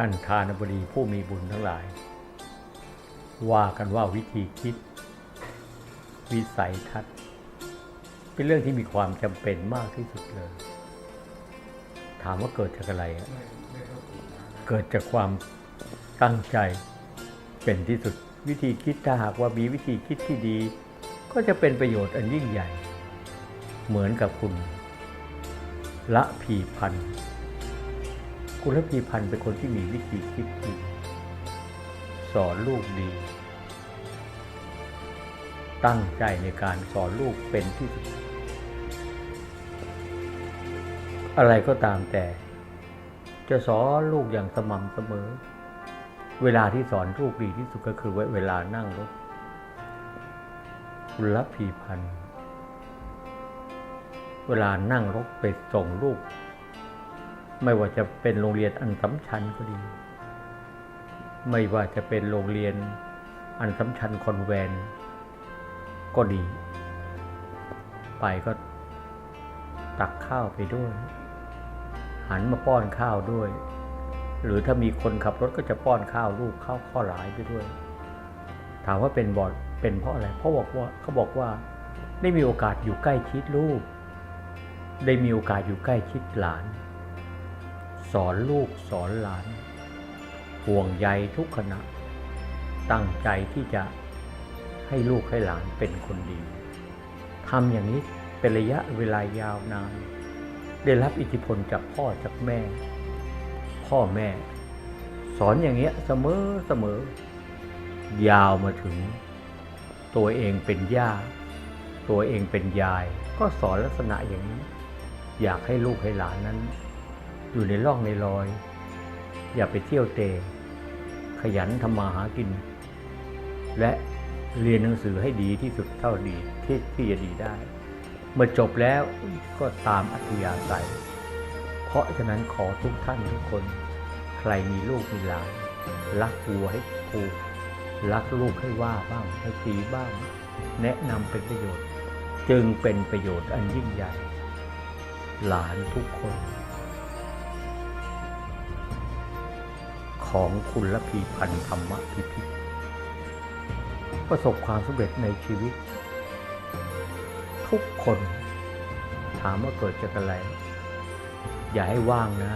ท่านทานบดีผู้มีบุญทั้งหลาย ว่ากันว่าวิธีคิด วิสัยทัศน์ เป็นเรื่องที่มีความจำเป็นมากที่สุดเลย ถามว่าเกิดจากอะไร เกิดจากความตั้งใจเป็นที่สุดวิธีคิดถ้าหากว่ามีวิธีคิดที่ดี ก็จะเป็นประโยชน์อันยิ่งใหญ่ เหมือนกับคุณ ละพีพันธ์ คุณละพีพันธ์เป็นคนที่มีวิธีคิดดีสอนลูกดี ตั้งใจในการสอนลูกเป็นที่สุด อะไรก็ตามแต่ จะสอนลูกอย่างสม่ำเสมอ เวลาที่สอนลูกดีที่สุดก็คือเวลานั่งรถคุณละพีพันธ์เวลานั่งรถไปส่งลูก ไม่ว่าจะเป็นโรงเรียนอันสำชัญก็ดี ไม่ว่าจะเป็นโรงเรียนอันสำชัญคอนแวนต์ก็ดี ไปก็ตักข้าวไปด้วย หันมาป้อนข้าวด้วย หรือถ้ามีคนขับรถก็จะป้อนข้าวลูกข้าวข้อหลายไปด้วย ถามว่าเป็นบอดเป็นเพราะอะไร เพราะบอกว่าเขาบอกว่าได้มีโอกาสอยู่ใกล้ชิดลูก ได้มีโอกาสอยู่ใกล้ชิดหลาน สอนลูกสอนหลาน ห่วงใยทุกขณะ ตั้งใจที่จะให้ลูกให้หลานเป็นคนดีทำอย่างนี้เป็นระยะเวลายาวนาน ได้รับอิทธิพลจากพ่อจากแม่ พ่อแม่ สอนอย่างเงี้ยเสมอเสมอ ยาวมาถึง ตัวเองเป็นย่า ตัวเองเป็นยาย ก็สอนลักษณะอย่างนี้ อยากให้ลูกให้หลานนั้น อยู่ในร่องในรอย อย่าไปเที่ยวเตะขยันทำมาหากิน และเรียนหนังสือให้ดีที่สุดเท่าดีที่ที่จะดีได้ เมื่อจบแล้วก็ตามอัธยาศัย เพราะฉะนั้นขอทุกท่านทุกคน ใครมีลูกมีหลานรักวัวให้ผูกรักลูกให้ว่าบ้างให้ตีบ้าง แนะนำเป็นประโยชน์ จึงเป็นประโยชน์อันยิ่งใหญ่ หลานทุกคน ของคุณละพีพันธ์ธรรมพิพิธประสบความสำเร็จในชีวิต ทุกคนถามว่าเกิดจากอะไร อย่าให้ว่างนะ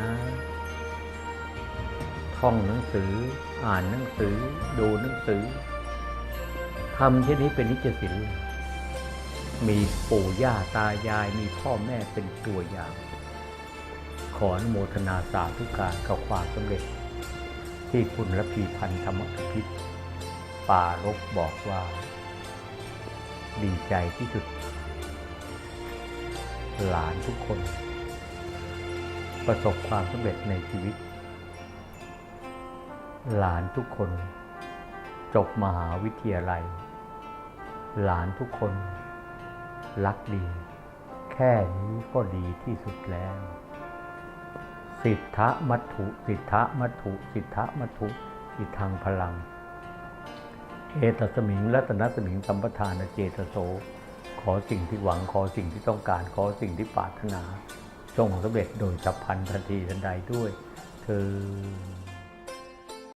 ท่องหนังสือ อ่านหนังสือ ดูหนังสือทำเช่นนี้เป็นนิจศิลมีปู่ย่าตายายมีพ่อแม่เป็นตัวอย่าง ขออนุโมทนาสาธุการกับความสำเร็จ ที่คุณละพีพันธ์ธรรมพิษป่ารบบอกว่า ดีใจที่สุด หลานทุกคน ประสบความสำเร็จในชีวิต หลานทุกคน จบมหาวิทยาลัย หลานทุกคน รักดี แค่นี้ก็ดีที่สุดแล้ว สิทธะมัตถุสิทธะมัตถุสิทธะมัตถุสิทธังพลัง เอตสมิงรัตนสมิงสัมปทานเจตโส ขอสิ่งที่หวังขอสิ่งที่ต้องการขอสิ่งที่ปรารถนาจงสำเร็จโดยจับพันทันทีทันใดด้วยเธอ